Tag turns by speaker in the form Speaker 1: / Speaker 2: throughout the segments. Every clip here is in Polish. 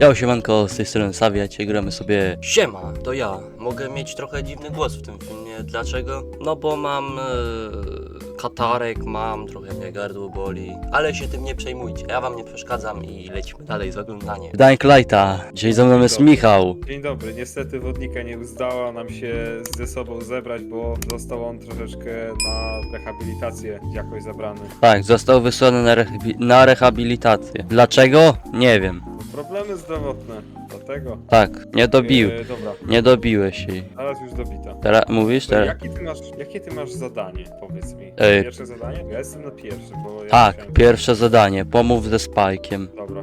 Speaker 1: Ja siemanko, z tej strony Savia, dzisiaj gramy sobie...
Speaker 2: Siema, to ja. Mogę mieć trochę dziwny głos w tym filmie. Dlaczego? No bo mam e, katarek, mam, trochę mnie gardło boli. Ale się tym nie przejmujcie, ja wam nie przeszkadzam i lecimy dalej z oglądaniem.
Speaker 1: Dying Lighta. Dzisiaj ze mną jest Michał.
Speaker 3: Dzień dobry, niestety wodnika nie udało nam się ze sobą zebrać, bo został on troszeczkę na rehabilitację jakoś zabrany.
Speaker 1: Tak, został wysłany na, rehabi- na rehabilitację. Dlaczego? Nie wiem.
Speaker 3: No, problemy zdrowotne, dlatego.
Speaker 1: Tak, nie dobił.
Speaker 3: E, dobra,
Speaker 1: Nie dobiłeś jej.
Speaker 3: teraz już dobita.
Speaker 1: Teraz mówisz?
Speaker 3: To
Speaker 1: Teraz?
Speaker 3: Jakie ty, masz, jakie ty masz zadanie, powiedz mi?
Speaker 1: Ej.
Speaker 3: Pierwsze zadanie? Ja jestem na pierwsze, bo ja
Speaker 1: Tak,
Speaker 3: musiałem-
Speaker 1: pierwsze zadanie. Pomów ze Spajkiem.
Speaker 3: Dobra.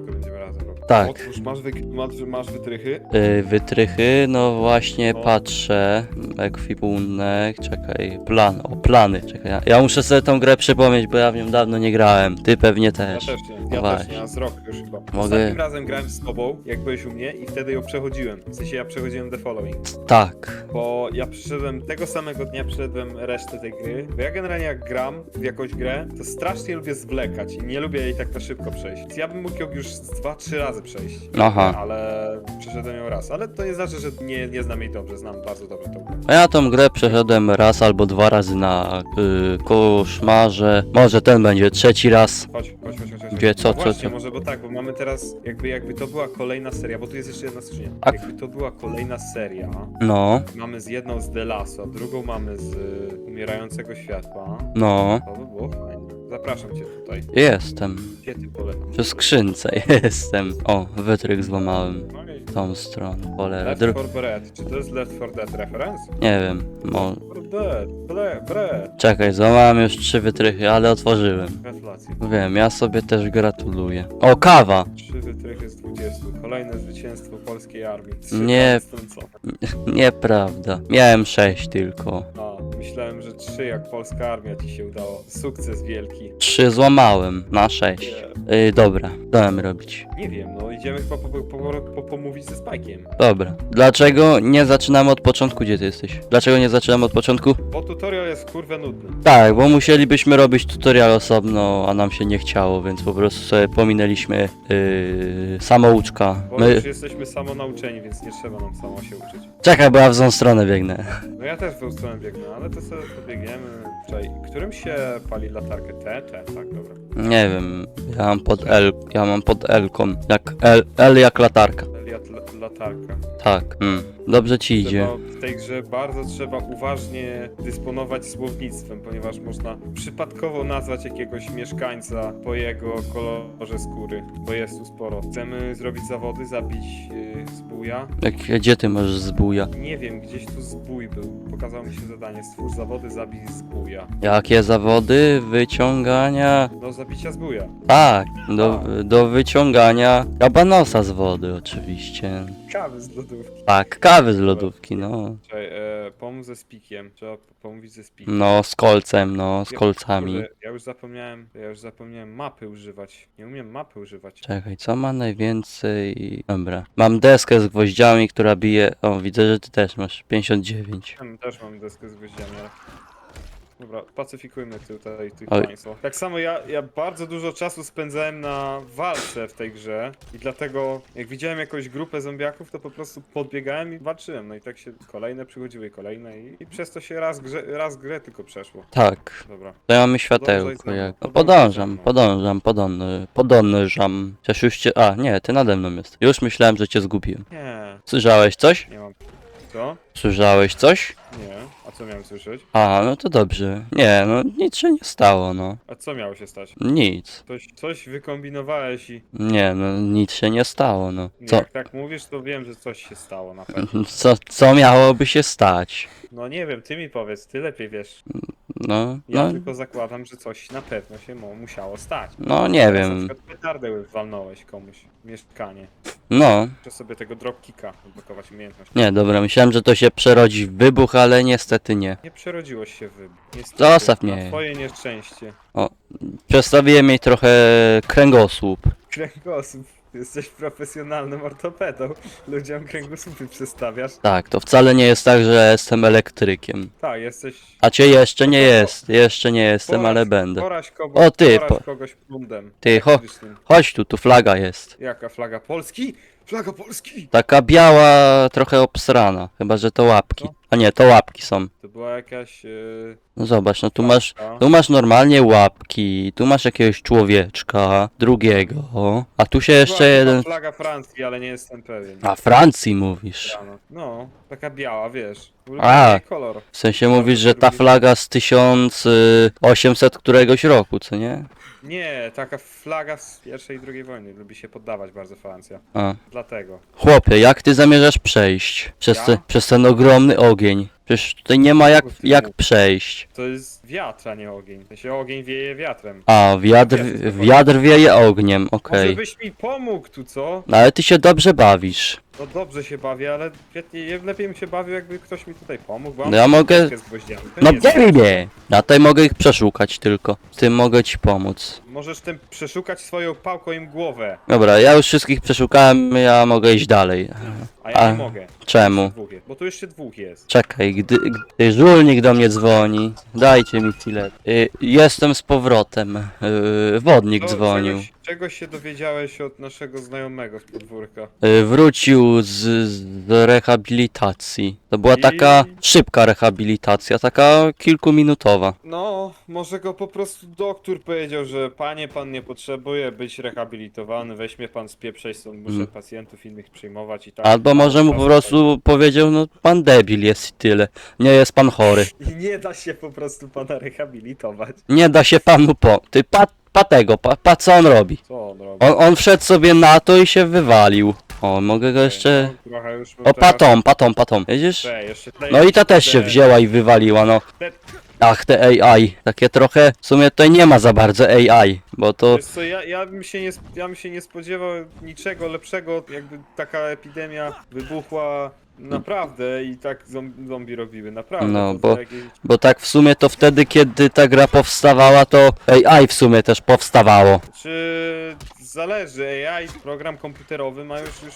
Speaker 1: Tak.
Speaker 3: Otwórz, masz, wy... masz, masz wytrychy?
Speaker 1: Yy, wytrychy, no właśnie
Speaker 3: No.
Speaker 1: patrzę. Ekwipunek, czekaj. Plan, o plany. Czekaj, ja, ja muszę sobie tą grę przypomnieć, bo ja w nią dawno nie grałem. Ty pewnie
Speaker 3: Ja
Speaker 1: też.
Speaker 3: też nie, ja też
Speaker 1: Właśnie.
Speaker 3: nie, a z rok już chyba.
Speaker 1: Mogę-
Speaker 3: Ostatnim razem grałem z tobą, jak byłeś u mnie i wtedy ją przechodziłem. W sensie ja przechodziłem The Following.
Speaker 1: Tak.
Speaker 3: Bo ja przyszedłem tego samego dnia, przyszedłem resztę tej gry. Bo ja generalnie jak gram w jakąś grę, to strasznie lubię zwlekać i nie lubię jej tak na szybko przejść. Więc ja bym mógł ją już z dwa, trzy razy przejść.
Speaker 1: Aha.
Speaker 3: Ale przeszedłem ją raz. Ale to nie znaczy, że nie, nie znam jej dobrze, znam bardzo dobrze tą grę.
Speaker 1: A ja tą grę przeszedłem raz albo dwa razy na y, koszmarze. Może ten będzie trzeci raz.
Speaker 3: Chodź, chodź, chodź, chodź. chodź.
Speaker 1: Gdzie, co,
Speaker 3: no
Speaker 1: co,
Speaker 3: właśnie,
Speaker 1: co?
Speaker 3: może bo tak, bo mamy teraz, jakby, jakby to była kolejna seria, bo tu jest jeszcze jedna skrzynia.
Speaker 1: A-
Speaker 3: Jakby to była kolejna seria,
Speaker 1: No,
Speaker 3: mamy z jedną z The Lasso, a drugą mamy z y, Umierającego Światła,
Speaker 1: no.
Speaker 3: to by było fajnie. Zapraszam cię tutaj.
Speaker 1: Jestem.
Speaker 3: Gdzie ty polecam?
Speaker 1: Przy skrzynce jestem. O, wytryk złamałem. W tą stronę. Cholera.
Speaker 3: Left
Speaker 1: Dru-
Speaker 3: 4 Dead. Czy to jest Left 4 Dead reference?
Speaker 1: nie wiem. Mo-
Speaker 3: 4 Dead. Bre, bre.
Speaker 1: Czekaj, złamałem już trzy wytrychy, ale otworzyłem.
Speaker 3: Gratulacje.
Speaker 1: Wiem, ja sobie też gratuluję. O, kawa!
Speaker 3: Trzy wytrychy z 20. Kolejne zwycięstwo polskiej armii. Trzy
Speaker 1: Nie.
Speaker 3: co?
Speaker 1: Nieprawda. Miałem sześć tylko.
Speaker 3: A, myślałem, że trzy jak polska armia ci się udało. Sukces wielki.
Speaker 1: Trzy złamałem na sześć. Yy, dobra, co robić?
Speaker 3: nie wiem, no idziemy chyba po, po, po, po, pomówić ze Spajkiem.
Speaker 1: Dobra. Dlaczego nie zaczynamy od początku? Gdzie ty jesteś? Dlaczego nie zaczynamy od początku?
Speaker 3: Bo tutorial jest kurwa nudny.
Speaker 1: Tak, bo musielibyśmy robić tutorial osobno, a nam się nie chciało, więc po prostu sobie pominęliśmy yy, samouczka.
Speaker 3: Bo
Speaker 1: My...
Speaker 3: już jesteśmy samo nauczeni, więc nie trzeba nam samo się uczyć.
Speaker 1: Czekaj, bo ja w złą stronę biegnę.
Speaker 3: No ja też w tą stronę biegnę, ale to sobie pobiegniemy. Którym się pali latarkę? T? T, tak, dobra.
Speaker 1: Nie wiem, ja mam pod L, ja mam pod L-ką. Jak L, L jak latarka.
Speaker 3: La- latarka.
Speaker 1: Tak, mm. dobrze ci idzie.
Speaker 3: Trzeba, w tej grze bardzo trzeba uważnie dysponować słownictwem, ponieważ można przypadkowo nazwać jakiegoś mieszkańca po jego kolorze skóry, bo jest tu sporo. Chcemy zrobić zawody, zabić yy, zbója.
Speaker 1: Jak, gdzie ty masz zbuja?
Speaker 3: Nie wiem, gdzieś tu zbój był. Pokazało mi się zadanie, stwórz zawody, zabij zbója.
Speaker 1: Jakie zawody? Wyciągania?
Speaker 3: Do zabicia zbója.
Speaker 1: Tak, do, do wyciągania kabanosa z wody oczywiście.
Speaker 3: Kawy z lodówki.
Speaker 1: Tak, kawy z lodówki, no.
Speaker 3: Czekaj, e, pomóc ze spikiem. Trzeba p- pomówić ze spikiem.
Speaker 1: No, z kolcem, no, z kolcami.
Speaker 3: Kurde, ja już zapomniałem, ja już zapomniałem mapy używać. Nie umiem mapy używać.
Speaker 1: Czekaj, co ma najwięcej... Dobra. Mam deskę z gwoździami, która bije... O, widzę, że ty też masz 59.
Speaker 3: Tam też mam deskę z gwoździami, ale... Dobra, pacyfikujmy tutaj tych
Speaker 1: Oj.
Speaker 3: państwa. Tak samo ja, ja bardzo dużo czasu spędzałem na walce w tej grze i dlatego jak widziałem jakąś grupę zombiaków, to po prostu podbiegałem i walczyłem. No i tak się kolejne przychodziły i kolejne i, i przez to się raz, grze, raz grę tylko przeszło.
Speaker 1: Tak,
Speaker 3: Dobra.
Speaker 1: to mamy światełko,
Speaker 3: Podążaj za
Speaker 1: jak...
Speaker 3: mną,
Speaker 1: No,
Speaker 3: podążaj za
Speaker 1: podążam,
Speaker 3: mną.
Speaker 1: podążam, podążam, podążam. Chociaż już cię... A, nie, ty nade mną jest. Już myślałem, że cię zgubiłem.
Speaker 3: Nie,
Speaker 1: Słyszałeś coś?
Speaker 3: nie mam. Co?
Speaker 1: Słyszałeś coś?
Speaker 3: Nie. A co miałem słyszeć?
Speaker 1: A, no to dobrze. Nie, no nic się nie stało, no.
Speaker 3: A co miało się stać?
Speaker 1: Nic.
Speaker 3: Coś, coś wykombinowałeś i
Speaker 1: Nie, no nic się nie stało, no. Co,
Speaker 3: jak tak mówisz, to wiem, że coś się stało na pewno.
Speaker 1: co, co miałoby się stać?
Speaker 3: No nie wiem, ty mi powiedz, ty lepiej wiesz.
Speaker 1: No,
Speaker 3: Ja
Speaker 1: no,
Speaker 3: tylko zakładam, że coś na pewno się mu- musiało stać.
Speaker 1: no nie
Speaker 3: Na
Speaker 1: wiem.
Speaker 3: przykład petardę walnąłeś komuś w mieszkanie.
Speaker 1: No,
Speaker 3: Muszę sobie tego dropkicka odblokować umiejętność.
Speaker 1: nie, dobra, myślałem, że to się przerodzi w wybuch, ale niestety nie.
Speaker 3: Nie przerodziłeś się w wybuch. Niestety,
Speaker 1: Zostaw
Speaker 3: na
Speaker 1: mnie.
Speaker 3: twoje nieszczęście.
Speaker 1: Przestawiłem jej trochę kręgosłup.
Speaker 3: Kręgosłup. Jesteś profesjonalnym ortopedą. Ludziom kręgosłupy przestawiasz.
Speaker 1: Tak, to wcale nie jest tak, że jestem elektrykiem.
Speaker 3: Tak, jesteś...
Speaker 1: A cię jeszcze nie jest, jeszcze nie jestem, ale będę.
Speaker 3: Poraź kogoś,
Speaker 1: O, ty,
Speaker 3: poraź
Speaker 1: po-
Speaker 3: kogoś prądem.
Speaker 1: Ty, ho-
Speaker 3: elektrycznym.
Speaker 1: Chodź tu, tu flaga jest.
Speaker 3: Jaka flaga Polski? Flaga Polski!
Speaker 1: Taka biała, trochę obsrana. Chyba, że to łapki. A nie, to łapki są.
Speaker 3: To była jakaś... Yy,
Speaker 1: No zobacz, no tu masz, tu masz normalnie łapki, tu masz jakiegoś człowieczka, drugiego, a tu się
Speaker 3: Była
Speaker 1: jeszcze
Speaker 3: chyba
Speaker 1: jeden...
Speaker 3: flaga Francji, ale nie jestem pewien.
Speaker 1: A Francji mówisz.
Speaker 3: Rano. No, taka biała, wiesz.
Speaker 1: A.
Speaker 3: Ulubiony kolor.
Speaker 1: W sensie mówisz, że ta flaga z 1800 któregoś roku, co nie?
Speaker 3: Nie, taka flaga z pierwszej i drugiej wojny. Lubi się poddawać bardzo Francja.
Speaker 1: A.
Speaker 3: Dlatego.
Speaker 1: Chłopie, jak ty zamierzasz przejść przez,
Speaker 3: Ja?
Speaker 1: te, przez ten ogromny ogień? Przecież tutaj nie ma jak, jak przejść.
Speaker 3: To jest wiatr, a nie ogień. To się ogień wieje wiatrem.
Speaker 1: A, wiatr, wiatr wieje ogniem, okej.
Speaker 3: Może byś mi pomógł tu, co?
Speaker 1: No ale ty się dobrze bawisz.
Speaker 3: No dobrze się bawię, ale świetnie, lepiej bym się bawił, jakby ktoś mi tutaj pomógł, bo mam
Speaker 1: No ja mogę-
Speaker 3: ścieżkę z gwoździami. To
Speaker 1: No
Speaker 3: nie jest-
Speaker 1: mnie! Ja tutaj mogę ich przeszukać tylko. W tym mogę ci pomóc.
Speaker 3: Możesz tym przeszukać swoją pałką im głowę,
Speaker 1: Dobra, ja już wszystkich przeszukałem, ja mogę iść dalej.
Speaker 3: a ja
Speaker 1: A.
Speaker 3: nie mogę.
Speaker 1: Czemu?
Speaker 3: Dwóch jest, bo tu jeszcze dwóch jest.
Speaker 1: Czekaj, gdy, gdy żulnik do mnie dzwoni, dajcie mi chwilę. Y, jestem z powrotem. Y, wodnik
Speaker 3: To
Speaker 1: dzwonił.
Speaker 3: Czegoś, czegoś się dowiedziałeś od naszego znajomego z podwórka.
Speaker 1: Y, wrócił z, z rehabilitacji. To była
Speaker 3: I-
Speaker 1: taka szybka rehabilitacja, taka kilkuminutowa.
Speaker 3: No, może go po prostu doktor powiedział, że panie, pan nie potrzebuje być rehabilitowany, weź mnie pan spieprzej, stąd muszę
Speaker 1: Mm.
Speaker 3: pacjentów innych przyjmować i tak.
Speaker 1: Albo może mu po prostu powiedział, no pan debil jest i tyle. Nie jest pan chory.
Speaker 3: I nie da się po prostu pana rehabilitować.
Speaker 1: Nie da się panu po... Ty pa, pa tego, pa, pa co on robi?
Speaker 3: Co on robi?
Speaker 1: On, on wszedł sobie na to i się wywalił. O, mogę go jeszcze...
Speaker 3: No, trochę już bym
Speaker 1: O, patą, patą, patą. Widzisz?
Speaker 3: Te, jeszcze te-
Speaker 1: No i ta też się wzięła i wywaliła, no.
Speaker 3: te-
Speaker 1: Ach, te AI. Takie trochę... W sumie tutaj nie ma za bardzo AI, bo to...
Speaker 3: Wiesz co, ja, ja, bym się nie, sp- ja bym się nie spodziewał niczego lepszego, jakby taka epidemia wybuchła naprawdę i tak zom- zombie robiły, naprawdę.
Speaker 1: No,
Speaker 3: to
Speaker 1: bo-
Speaker 3: jakieś-
Speaker 1: Bo tak w sumie to wtedy, kiedy ta gra powstawała, to AI w sumie też powstawało.
Speaker 3: Czy zależy, AI, program komputerowy ma już już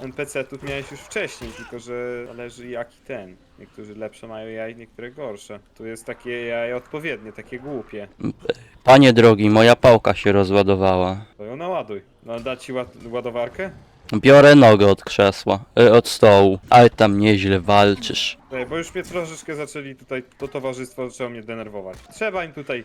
Speaker 3: NPC-ów miałeś już wcześniej, tylko że zależy jaki ten. Niektórzy lepsze mają AI, niektóre gorsze. Tu jest takie AI odpowiednie, takie głupie.
Speaker 1: Panie drogi, moja pałka się rozładowała.
Speaker 3: To ją naładuj. No da ci ład ładowarkę?
Speaker 1: Biorę nogę od krzesła, y, od stołu, ale tam nieźle walczysz.
Speaker 3: Ej, bo już mnie troszeczkę zaczęli tutaj, to towarzystwo zaczęło mnie denerwować. Trzeba im tutaj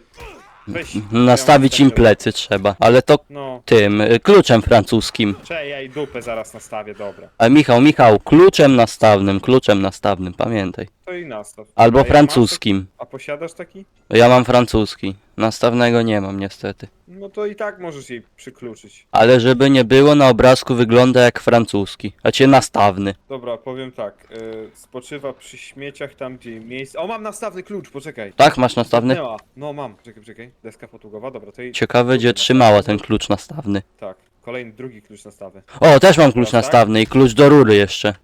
Speaker 3: wejść.
Speaker 1: Nastawić im plecy trzeba, ale to
Speaker 3: No,
Speaker 1: tym, y, kluczem francuskim.
Speaker 3: czej, ja i dupę zaraz nastawię, dobra.
Speaker 1: A Michał, Michał, kluczem nastawnym, kluczem nastawnym, pamiętaj.
Speaker 3: To i nastaw.
Speaker 1: Albo
Speaker 3: A jak masz
Speaker 1: francuskim.
Speaker 3: taki- A posiadasz taki?
Speaker 1: Ja mam francuski. Nastawnego nie mam niestety.
Speaker 3: No to i tak możesz jej przykluczyć.
Speaker 1: Ale żeby nie było, na obrazku wygląda jak francuski. A cię nastawny.
Speaker 3: Dobra, powiem tak. y, spoczywa przy śmieciach tam, gdzie miejsce. O, mam nastawny klucz, poczekaj.
Speaker 1: Tak, masz nastawny?
Speaker 3: Zniknęła. No mam, czekaj, czekaj. Deska potługowa, dobra, to i...
Speaker 1: Ciekawe, gdzie trzymała ten klucz nastawny.
Speaker 3: Tak, kolejny, drugi klucz nastawy.
Speaker 1: O, też mam klucz
Speaker 3: Tak?
Speaker 1: nastawny i klucz do rury jeszcze.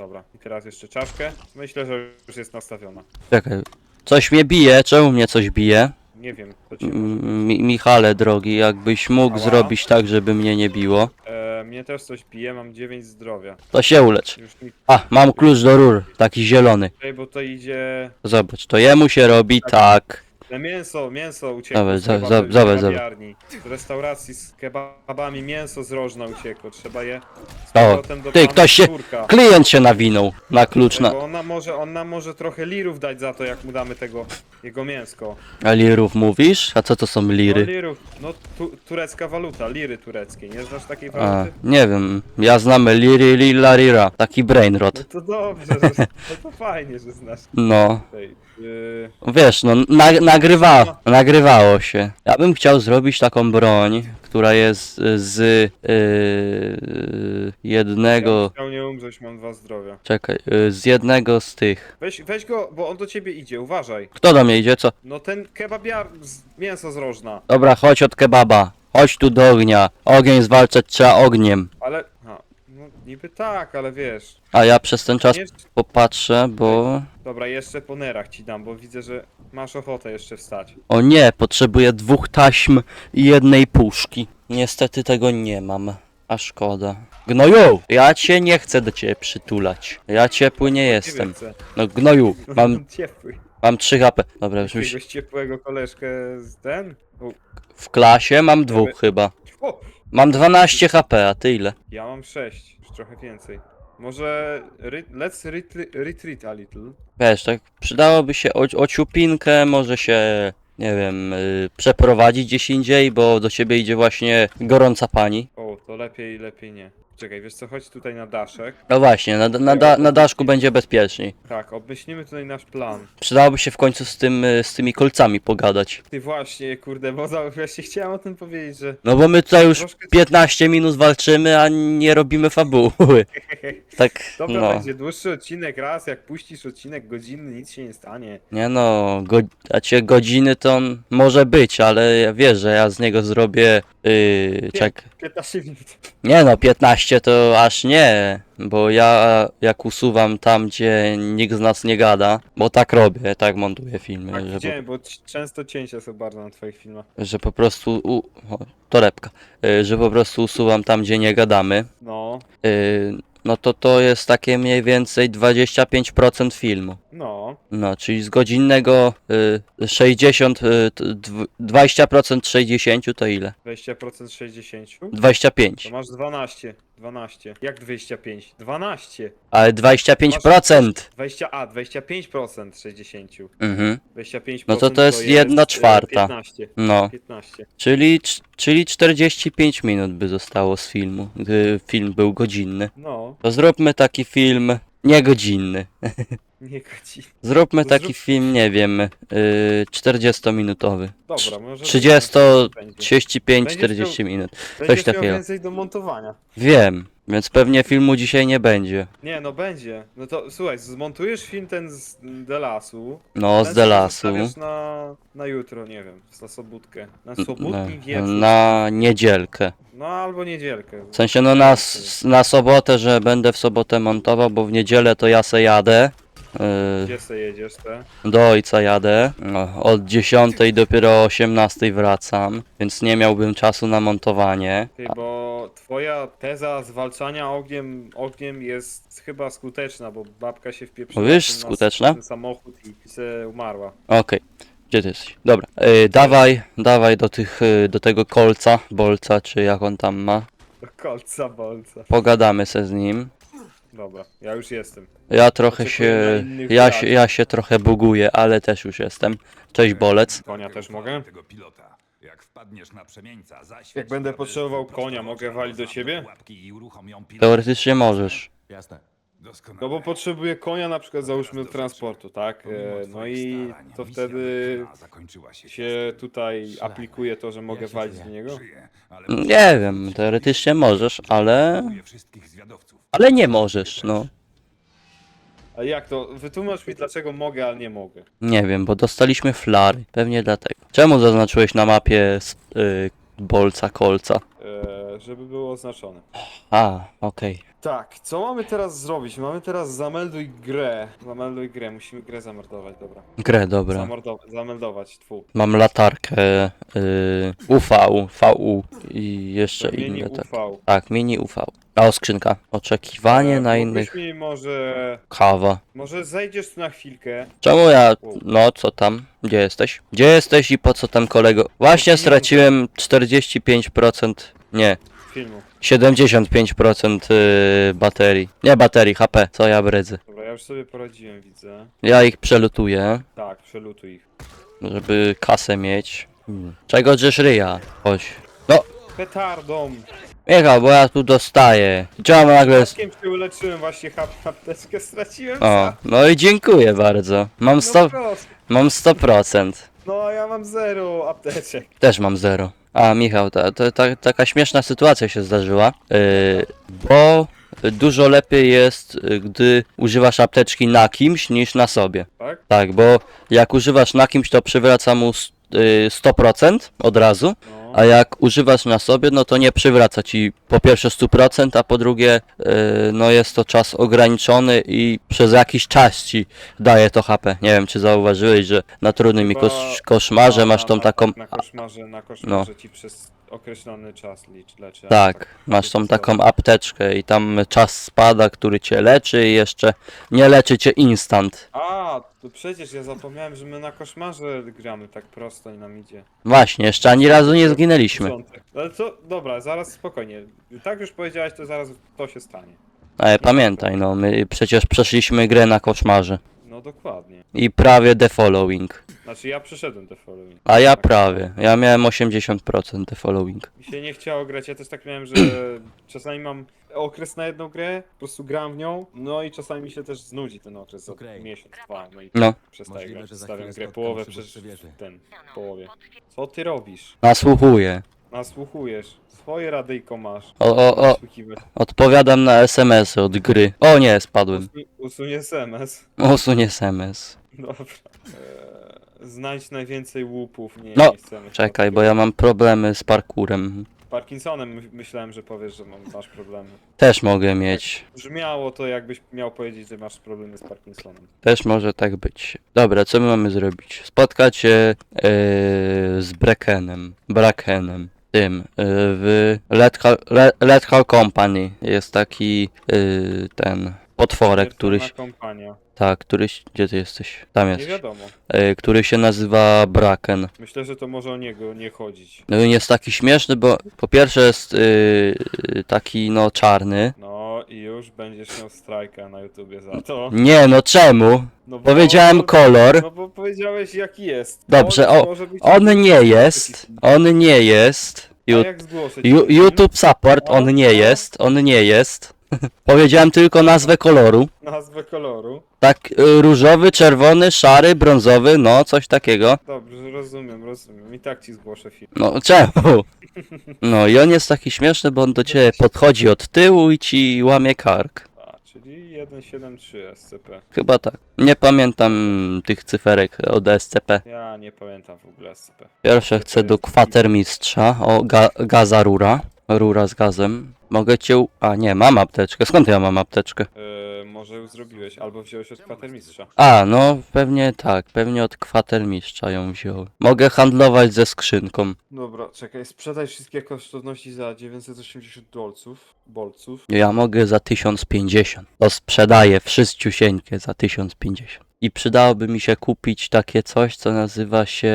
Speaker 3: Dobra, i teraz jeszcze czaszkę. Myślę, że już jest nastawiona.
Speaker 1: Czekaj. Coś mnie bije, czemu mnie coś bije?
Speaker 3: Nie wiem, co ci może
Speaker 1: M- Mi Michale drogi, jakbyś mógł
Speaker 3: Ała.
Speaker 1: zrobić tak, żeby mnie nie biło,
Speaker 3: E, mnie też coś bije, mam 9 zdrowia.
Speaker 1: to się ulecz.
Speaker 3: Już mi
Speaker 1: A, mam klucz do rur, taki zielony.
Speaker 3: tutaj, bo to idzie...
Speaker 1: Zobacz, to jemu się robi tak.
Speaker 3: Na mięso, mięso uciekło
Speaker 1: Dobra,
Speaker 3: z
Speaker 1: zobacz,
Speaker 3: kebabiarni. Z restauracji z kebabami mięso z rożna uciekło, trzeba je z
Speaker 1: O,
Speaker 3: powrotem do
Speaker 1: ty,
Speaker 3: pana
Speaker 1: ktoś się-
Speaker 3: Turka.
Speaker 1: Klient się nawinął na klucz na...
Speaker 3: Bo on nam, może, on nam może trochę lirów dać za to, jak mu damy tego, jego mięsko.
Speaker 1: A lirów mówisz? A co to są
Speaker 3: No
Speaker 1: liry?
Speaker 3: lirów, no tu, turecka waluta, liry tureckie, nie znasz takiej
Speaker 1: A,
Speaker 3: waluty?
Speaker 1: nie wiem, ja znamy liry, lila, rira, taki brainrot.
Speaker 3: No to dobrze, że, no to fajnie, że znasz.
Speaker 1: No,
Speaker 3: Tej, yy,
Speaker 1: wiesz, no, na, nagrywa, nagrywało się. Ja bym chciał zrobić taką broń, która jest y, z yy,
Speaker 3: ja
Speaker 1: jednego...
Speaker 3: chciał nie umrzeć, mam dwa zdrowia.
Speaker 1: Czekaj, y, z jednego z tych.
Speaker 3: Weź, weź go, bo on do ciebie idzie, uważaj.
Speaker 1: Kto do mnie idzie, co?
Speaker 3: No ten kebabiar, z, mięso z rożna.
Speaker 1: Dobra, chodź od kebaba. Chodź tu do ognia. Ogień zwalczać trzeba ogniem.
Speaker 3: Ale, a, no niby tak, ale wiesz.
Speaker 1: A ja przez ten czas
Speaker 3: Nie,
Speaker 1: popatrzę, bo...
Speaker 3: dobra, jeszcze po nerach ci dam, bo widzę, że masz ochotę jeszcze wstać.
Speaker 1: O nie, potrzebuję dwóch taśm i jednej puszki. Niestety tego nie mam. A szkoda. Gnoju! Ja cię nie chcę do ciebie przytulać. Ja ciepły nie jestem.
Speaker 3: chcę.
Speaker 1: No gnoju, mam,
Speaker 3: ciepły.
Speaker 1: mam 3 HP. Dobra, już mi się...
Speaker 3: Jakiegoś ciepłego koleżkę z ten?
Speaker 1: W klasie mam dwóch chyba.
Speaker 3: o,
Speaker 1: Mam 12 HP, a ty ile?
Speaker 3: Ja mam 6, już trochę więcej. Może re let's retreat, retreat a little.
Speaker 1: Wiesz, tak przydałoby się o, ociupinkę, może się, nie wiem, y, przeprowadzić gdzieś indziej, bo do ciebie idzie właśnie gorąca pani.
Speaker 3: O, to lepiej, lepiej nie. Czekaj, wiesz co, chodź tutaj na daszek.
Speaker 1: No właśnie, na, na, da, na daszku będzie bezpieczniej.
Speaker 3: Tak, obmyślimy tutaj nasz plan.
Speaker 1: Przydałoby się w końcu z, tym, y, z tymi kolcami pogadać.
Speaker 3: Ty właśnie, kurde, bo za- właśnie chciałem o tym powiedzieć, że...
Speaker 1: No bo my tutaj już
Speaker 3: Troszkę-
Speaker 1: 15 minut walczymy, a nie robimy fabuły. Tak,
Speaker 3: Dobra,
Speaker 1: no.
Speaker 3: będzie dłuższy odcinek raz, jak puścisz odcinek godzinny, nic się nie stanie.
Speaker 1: Nie no, go, a cię godziny to on może być, ale ja wiesz, że ja z niego zrobię. Yy, czek.
Speaker 3: 15 minut.
Speaker 1: Nie no, 15 to aż nie, bo ja jak usuwam tam, gdzie nikt z nas nie gada, bo tak robię, tak montuję filmy,
Speaker 3: Tak,
Speaker 1: że,
Speaker 3: widziałem, bo c- często cięcia są bardzo na twoich filmach.
Speaker 1: po, że po prostu. U, o, torebka. Yy, że po prostu usuwam tam, gdzie nie gadamy.
Speaker 3: No,
Speaker 1: Yy, no to to jest takie mniej więcej 25% filmu.
Speaker 3: no.
Speaker 1: No, czyli z godzinnego y, 60, y, t- dw- 20% 60 to ile?
Speaker 3: 20% 60.
Speaker 1: 25.
Speaker 3: To masz 12. 12. Jak 25? 12.
Speaker 1: Ale 25%!
Speaker 3: 20, a, 25% 60.
Speaker 1: Mhm.
Speaker 3: 25%
Speaker 1: No to to jest jedna
Speaker 3: e,
Speaker 1: czwarta.
Speaker 3: 15.
Speaker 1: No,
Speaker 3: 15.
Speaker 1: czyli, czyli 45 minut by zostało z filmu, gdy film był godzinny.
Speaker 3: No,
Speaker 1: To zróbmy taki film niegodzinny.
Speaker 3: nie godzi.
Speaker 1: Zróbmy taki
Speaker 3: zrób-
Speaker 1: film, nie wiem, y, 40-minutowy.
Speaker 3: Dobra, może...
Speaker 1: 30,
Speaker 3: będzie.
Speaker 1: 35-40 minut.
Speaker 3: Będziesz
Speaker 1: coś
Speaker 3: miał
Speaker 1: takiego.
Speaker 3: więcej do montowania.
Speaker 1: Wiem, więc pewnie filmu dzisiaj nie będzie.
Speaker 3: Nie, no będzie. No to słuchaj, zmontujesz film ten z The Lasu.
Speaker 1: No, z The Lasu.
Speaker 3: zostawiasz na, na jutro, nie wiem, na sobótkę. Na sobotni
Speaker 1: Na,
Speaker 3: wieczór.
Speaker 1: na niedzielkę.
Speaker 3: No albo niedzielkę.
Speaker 1: W sensie no na, s- na sobotę, że będę w sobotę montował, bo w niedzielę to ja se jadę. Yy,
Speaker 3: Gdzie se jedziesz te?
Speaker 1: do ojca jadę. No, od 10 dopiero o 18 wracam, więc nie miałbym czasu na montowanie.
Speaker 3: Ty, bo twoja teza zwalczania ogniem, ogniem jest chyba skuteczna, bo babka się wpieprzyła
Speaker 1: Mówisz,
Speaker 3: w ten nas-
Speaker 1: skuteczna?
Speaker 3: w ten samochód i se umarła.
Speaker 1: Okej. Gdzie ty jesteś? Dobra, yy, dawaj, dawaj do tych, yy, do tego kolca, bolca, czy jak on tam ma.
Speaker 3: Do kolca bolca.
Speaker 1: Pogadamy se z nim.
Speaker 3: Dobra, ja już jestem.
Speaker 1: Ja trochę
Speaker 3: na
Speaker 1: się,
Speaker 3: innych
Speaker 1: ja się, ja się trochę buguję, ale też już jestem. Cześć bolec.
Speaker 3: Konia też mogę?
Speaker 4: Tego pilota. Jak wpadniesz na przemieńca, zaświeć
Speaker 3: Jak będę potrzebował konia, mogę walić do ciebie?
Speaker 4: i pilota.
Speaker 1: Teoretycznie możesz.
Speaker 4: Jasne. Doskonale.
Speaker 3: No bo potrzebuję konia na przykład załóżmy do transportu, tak? E, No i to wtedy
Speaker 4: zakończyła się
Speaker 3: się tutaj aplikuje to, że mogę walić do niego?
Speaker 4: Ale
Speaker 1: Nie wiem, teoretycznie możesz, ale.
Speaker 4: potrzebuję wszystkich zwiadowców.
Speaker 1: Ale nie możesz, no.
Speaker 3: A jak to? Wytłumacz mi dlaczego mogę, ale nie mogę.
Speaker 1: Nie wiem, bo dostaliśmy flary. Pewnie dlatego. Czemu zaznaczyłeś na mapie s- y, bolca kolca?
Speaker 3: E, żeby było oznaczone.
Speaker 1: A, okej.
Speaker 3: Tak, co mamy teraz zrobić? Mamy teraz zamelduj grę. Zamelduj grę, musimy grę zameldować, dobra.
Speaker 1: Grę, dobra.
Speaker 3: Zamordować, zameldować, tfu.
Speaker 1: Mam latarkę y, UV, VU i jeszcze inne tak.
Speaker 3: UV.
Speaker 1: Tak, mini UV. A o skrzynka. Oczekiwanie
Speaker 3: E,
Speaker 1: na
Speaker 3: mógłbyś
Speaker 1: innych.
Speaker 3: mi może...
Speaker 1: Kawa.
Speaker 3: Może zejdziesz tu na chwilkę.
Speaker 1: Czemu ja. No, co tam? Gdzie jesteś? Gdzie jesteś i po co tam kolego? Właśnie straciłem 45%. Nie.
Speaker 3: Filmu.
Speaker 1: 75% y, baterii. Nie baterii, HP. Co ja brydzę.
Speaker 3: Dobra, ja już sobie poradziłem, widzę.
Speaker 1: Ja ich przelutuję,
Speaker 3: Tak, przelutuj ich.
Speaker 1: żeby kasę mieć. Hmm. Czego drzesz ryja? Chodź.
Speaker 3: Petardą!
Speaker 1: Michał, bo ja tu dostaję. Czemu nagle... s-
Speaker 3: Paskiem się uleczyłem, właśnie hap- apteczkę straciłem.
Speaker 1: O, no i dziękuję bardzo. Mam
Speaker 3: No
Speaker 1: 100%.
Speaker 3: proszę.
Speaker 1: Mam 100%.
Speaker 3: No, a ja mam zero apteczek.
Speaker 1: Też mam 0. A Michał, ta, ta, ta, taka śmieszna sytuacja się zdarzyła, yy, bo dużo lepiej jest, y, gdy używasz apteczki na kimś niż na sobie.
Speaker 3: Tak?
Speaker 1: Tak, bo jak używasz na kimś, to przywraca mu s- y, 100% od razu,
Speaker 3: No.
Speaker 1: A jak używasz na sobie, no to nie przywraca ci po pierwsze 100%, a po drugie, y, no jest to czas ograniczony i przez jakiś czas ci daje to HP. Nie wiem, czy zauważyłeś, że na trudnym i kosz, koszmarze
Speaker 3: No,
Speaker 1: masz tą
Speaker 3: na-
Speaker 1: taką...
Speaker 3: Na koszmarze, na koszmarze ci przez określony czas licz, leczy.
Speaker 1: Tak, masz tą taką apteczkę i tam czas spada, który cię leczy i jeszcze nie leczy cię instant.
Speaker 3: A, to przecież ja zapomniałem, że my na koszmarze gramy tak prosto i nam idzie.
Speaker 1: Właśnie, jeszcze ani razu nie zginęliśmy.
Speaker 3: Początek. Ale co, dobra, zaraz spokojnie. Tak już powiedziałeś, to zaraz to się stanie.
Speaker 1: Ale pamiętaj, no, my przecież przeszliśmy grę na koszmarze.
Speaker 3: No dokładnie.
Speaker 1: I prawie The Following.
Speaker 3: Znaczy ja przeszedłem te following.
Speaker 1: A ja prawie. Ja miałem 80% The Following.
Speaker 3: Mi się nie chciało grać, ja też tak miałem, że czasami mam okres na jedną grę, po prostu gram w nią, no i czasami mi się też znudzi ten okres, za
Speaker 5: Okej.
Speaker 3: miesiąc, dwa, no i
Speaker 1: No.
Speaker 3: przestaję
Speaker 5: Możliwe,
Speaker 3: grać,
Speaker 5: że za
Speaker 3: stawiam
Speaker 5: chwilę
Speaker 3: grę połowę przez
Speaker 5: wieży.
Speaker 3: ten, połowie. Co ty robisz?
Speaker 1: Nasłuchuję.
Speaker 3: Nasłuchujesz, swoje radyjko masz.
Speaker 1: O, o, o,
Speaker 3: Nasłuchiwać.
Speaker 1: odpowiadam na SMS-y od gry. O nie, spadłem.
Speaker 3: Usuń, usuń SMS.
Speaker 1: Usuń SMS.
Speaker 3: Dobra. Eee, znajdź najwięcej łupów. Nie,
Speaker 1: No,
Speaker 3: nie chcemy.
Speaker 1: Czekaj, bo ja mam problemy z parkurem.
Speaker 3: Parkinsonem my- myślałem, że powiesz, że mam, masz problemy.
Speaker 1: Też mogę mieć.
Speaker 3: Brzmiało to jakbyś miał powiedzieć, że masz problemy z Parkinsonem.
Speaker 1: Też może tak być. Dobra, co my mamy zrobić? Spotkać się yy, z Brakenem. Brakenem. Tym. Yy, w Let, Le, Let Hall Company jest taki yy, ten potworek, któryś.
Speaker 3: Kompania.
Speaker 1: Tak, któryś. Gdzie ty jesteś? Tam
Speaker 3: Nie
Speaker 1: jesteś.
Speaker 3: wiadomo.
Speaker 1: Yy, który się nazywa Braken.
Speaker 3: Myślę, że to może o niego nie chodzić.
Speaker 1: No i jest taki śmieszny, bo po pierwsze jest yy, taki no czarny.
Speaker 3: No i już będziesz miał strajka na YouTubie za to.
Speaker 1: Nie, no czemu?
Speaker 3: No bo-
Speaker 1: Powiedziałem kolor.
Speaker 3: No bo powiedziałeś jaki jest.
Speaker 1: Dobrze,
Speaker 3: On
Speaker 1: o,
Speaker 3: może być-
Speaker 1: On nie jest. On nie jest.
Speaker 3: A
Speaker 1: Ju-
Speaker 3: jak zgłoszę
Speaker 1: Ju-
Speaker 3: ci?
Speaker 1: YouTube support, on nie jest, on nie jest. Powiedziałem tylko nazwę koloru.
Speaker 3: Nazwę koloru.
Speaker 1: Tak, y, różowy, czerwony, szary, brązowy, no coś takiego.
Speaker 3: Dobrze, rozumiem, rozumiem. I tak ci zgłoszę film.
Speaker 1: No czemu? No i on jest taki śmieszny, bo on do ciebie podchodzi od tyłu i ci łamie kark.
Speaker 3: A, czyli 173 SCP.
Speaker 1: Chyba tak. Nie pamiętam tych cyferek od SCP.
Speaker 3: Ja nie pamiętam w ogóle SCP.
Speaker 1: Pierwsze chcę do kwatermistrza. O, ga gaza rura. Z gazem. Mogę cię... u- A nie, mam apteczkę. Skąd ja mam apteczkę?
Speaker 3: Yy, może już zrobiłeś, albo wziąłeś od kwatermistrza.
Speaker 1: A, no pewnie tak, pewnie od kwatermistrza ją wziął. Mogę handlować ze skrzynką.
Speaker 3: Dobra, czekaj, sprzedaj wszystkie kosztowności za 980 dolców, bolców.
Speaker 1: Ja mogę za 1050. To sprzedaję wszystciusieńkie za 1050. I przydałoby mi się kupić takie coś, co nazywa się...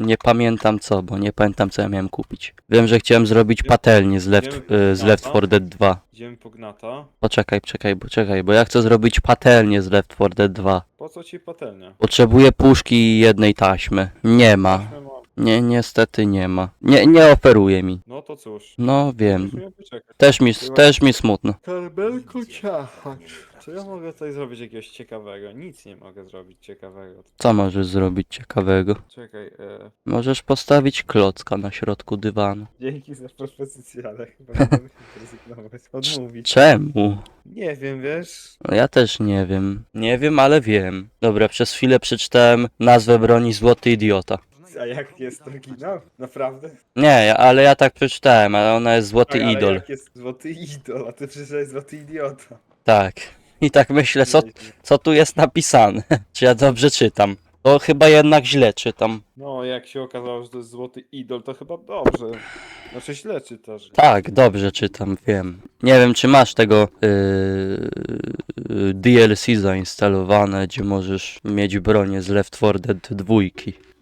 Speaker 1: Nie pamiętam co, bo nie pamiętam co ja miałem kupić. Wiem, że chciałem zrobić patelnię z Left, y, z Left 4 Dead 2.
Speaker 3: Idziemy po gnata.
Speaker 1: Poczekaj, czekaj, bo czekaj, bo ja chcę zrobić patelnię z Left 4 Dead 2.
Speaker 3: Po co ci patelnia?
Speaker 1: Potrzebuję puszki i jednej taśmy. Nie ma. Nie, niestety nie ma. Nie, nie oferuje mi.
Speaker 3: No to cóż.
Speaker 1: No wiem.
Speaker 3: Musimy poczekać.
Speaker 1: Też mi, też mi smutno.
Speaker 3: Karbelku ciachacz. Co ja mogę tutaj zrobić jakiegoś ciekawego? Nic nie mogę zrobić ciekawego.
Speaker 1: Co możesz zrobić ciekawego?
Speaker 3: Czekaj, e...
Speaker 1: Możesz postawić klocka na środku dywanu.
Speaker 3: Dzięki za propozycję, ale chyba nie zrezygnować. Odmówić.
Speaker 1: Czemu?
Speaker 3: Nie wiem, wiesz?
Speaker 1: No ja też nie wiem. Nie wiem, ale wiem. Dobra, przez chwilę przeczytałem nazwę broni Złoty Idiota.
Speaker 3: A jak jest oryginał? Naprawdę?
Speaker 1: Nie, ale ja tak przeczytałem, ale ona jest Złoty
Speaker 3: Tak, ale
Speaker 1: Idol.
Speaker 3: jak jest złoty idol, a ty przecież złoty idiota.
Speaker 1: Tak. I tak myślę, co, co tu jest napisane? Czy ja dobrze czytam? To chyba jednak źle czytam.
Speaker 3: No, jak się okazało, że to jest złoty idol, to chyba dobrze. Znaczy źle czytasz.
Speaker 1: Tak, dobrze czytam, wiem. Nie wiem, czy masz tego yy, DLC zainstalowane, gdzie możesz mieć bronię z Left 4 Dead 2.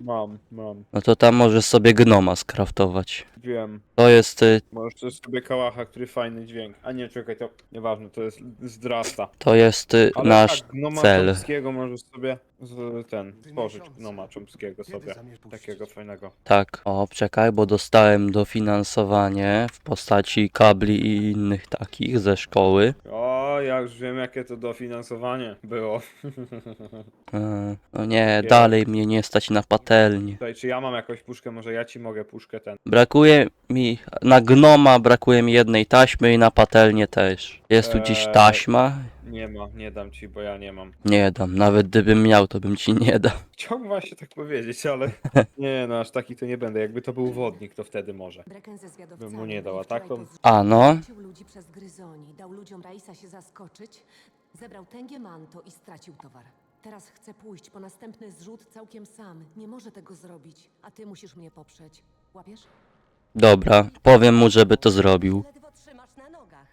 Speaker 3: Mam, mam.
Speaker 1: No to tam możesz sobie gnoma skraftować.
Speaker 3: Wiem.
Speaker 1: To jest, y,
Speaker 3: Możesz też sobie kałacha, który fajny dźwięk. A nie, czekaj, to nieważne, to jest zdrasta.
Speaker 1: to jest y,
Speaker 3: Ale
Speaker 1: nasz
Speaker 3: tak, gnoma
Speaker 1: cel.
Speaker 3: czomskiego możesz sobie z, ten, stworzyć gnoma czomskiego sobie. Takiego fajnego.
Speaker 1: Tak. O, czekaj, bo dostałem dofinansowanie w postaci kabli i innych takich ze szkoły.
Speaker 3: O, ja już wiem jakie to dofinansowanie było.
Speaker 1: Yy, no nie, dalej mnie nie stać na patelnię.
Speaker 3: Tutaj, czy ja mam jakąś puszkę, może ja ci mogę puszkę ten.
Speaker 1: Brakuje mi, na gnoma brakuje mi jednej taśmy i na patelnię też. Jest tu dziś
Speaker 3: Eee.
Speaker 1: taśma?
Speaker 3: Nie ma, nie dam ci, bo ja nie mam.
Speaker 1: Nie dam, nawet gdybym miał, to bym ci nie dał.
Speaker 3: Chciałbym właśnie tak powiedzieć, ale nie no, aż taki to nie będę. Jakby to był wodnik, to wtedy może.
Speaker 6: Breken ze zwiadowcami
Speaker 3: Bym mu nie dał, a
Speaker 6: wczoraj
Speaker 3: tak to-
Speaker 1: A no,
Speaker 6: ludzi przez gryzoni, dał ludziom Raisa się zaskoczyć, zebrał tęgie manto i stracił towar. Teraz chce pójść po następny zrzut całkiem sam. Nie może tego zrobić, a ty musisz mnie poprzeć. Łapiesz?
Speaker 1: Dobra, powiem mu, żeby to zrobił.
Speaker 6: Ledwo trzymasz na nogach.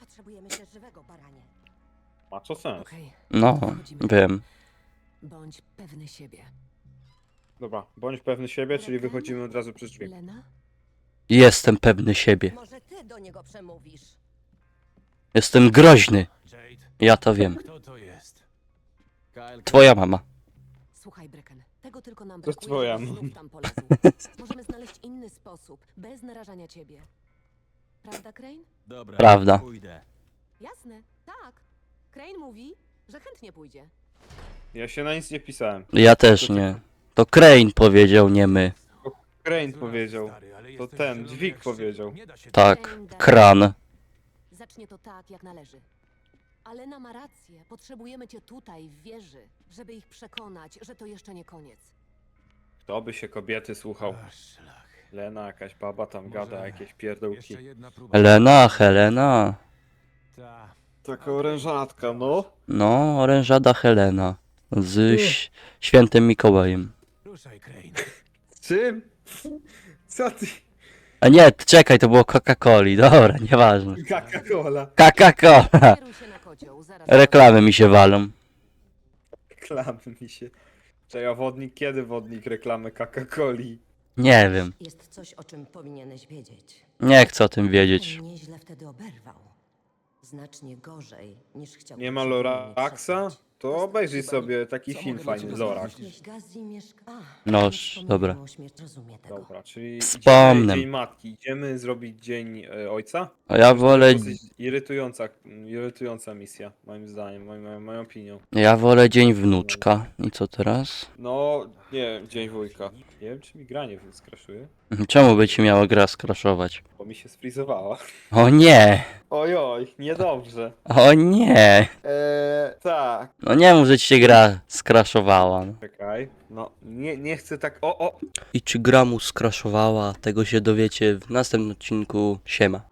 Speaker 6: Potrzebujemy się żywego, baranie.
Speaker 3: Ma to sens.
Speaker 6: Okej,
Speaker 1: No, wiem.
Speaker 6: bądź pewny siebie.
Speaker 3: Dobra, bądź pewny siebie, czyli wychodzimy od razu przez drzwi.
Speaker 6: Lena?
Speaker 1: Jestem pewny siebie.
Speaker 6: Może ty do niego przemówisz.
Speaker 1: Jestem groźny.
Speaker 4: Jade,
Speaker 1: Ja to wiem.
Speaker 4: kto to jest?
Speaker 1: Twoja mama.
Speaker 6: Słuchaj, Brecken, tego tylko nam
Speaker 3: To
Speaker 6: brakuje,
Speaker 3: twoja
Speaker 6: żebyś
Speaker 3: mama.
Speaker 6: znów tam polazł. Możemy znaleźć inny sposób, bez narażania ciebie. Prawda, Crane?
Speaker 5: Dobra,
Speaker 1: Prawda.
Speaker 5: pójdę.
Speaker 6: Jasne, tak. Crane mówi, że chętnie pójdzie.
Speaker 3: Ja się na nic nie pisałem.
Speaker 1: Ja też nie. To Crane powiedział, nie my.
Speaker 3: Crane powiedział. To ten, dźwig powiedział.
Speaker 4: Nie da się
Speaker 1: Tak, kran.
Speaker 6: Zacznie to tak, jak należy. Alena ma rację. Potrzebujemy cię tutaj, w wieży, żeby ich przekonać, że to jeszcze nie koniec.
Speaker 3: Kto by się kobiety słuchał? Lena, jakaś baba tam
Speaker 4: Może
Speaker 3: gada, jakieś pierdółki.
Speaker 1: Helena, Helena.
Speaker 4: Ta.
Speaker 3: Taka orężatka, no.
Speaker 1: No, orężada Helena. Z ś- świętym Mikołajem.
Speaker 4: Ruszaj, Crane.
Speaker 3: Czym? Co ty?
Speaker 1: A nie, czekaj, to było Coca-Coli. Dobra, nieważne.
Speaker 3: Coca-Cola.
Speaker 1: Coca-Cola.
Speaker 6: Kieruj się na kocioł, zaraz.
Speaker 1: Reklamy mi się walą.
Speaker 3: Reklamy mi się. Czy ja wodnik? Kiedy wodnik reklamy Coca-Coli?
Speaker 1: Nie wiem.
Speaker 7: Jest coś, o czym powinieneś wiedzieć.
Speaker 1: Nie chcę o tym wiedzieć.
Speaker 7: Nieźle wtedy oberwał. Znacznie gorzej niż chciał.
Speaker 3: Nie ma Loraxa? To obejrzyj sobie taki film fajny, Lorax.
Speaker 1: No,
Speaker 7: wspomniałem
Speaker 1: dobra.
Speaker 3: Dobra, czyli
Speaker 1: Wspomnę.
Speaker 3: idziemy dzień matki. Idziemy zrobić dzień e, ojca?
Speaker 1: A ja wolę,
Speaker 3: Dosyć irytująca, irytująca misja, moim zdaniem, moją, moją, moją opinią.
Speaker 1: ja wolę dzień wnuczka. I co teraz?
Speaker 3: No, nie wiem, dzień wujka. Nie wiem, czy mi gra nie skraszuje,
Speaker 1: Czemu by ci miała gra skraszować?
Speaker 3: Bo mi się sfrizowała.
Speaker 1: O nie!
Speaker 3: Ojoj, niedobrze.
Speaker 1: O nie!
Speaker 3: Eee, tak.
Speaker 1: No nie mów, że ci się gra skraszowała. no.
Speaker 3: Czekaj, no, nie, nie chcę tak, o, o.
Speaker 1: I czy gra mu skraszowała, tego się dowiecie w następnym odcinku. Siema.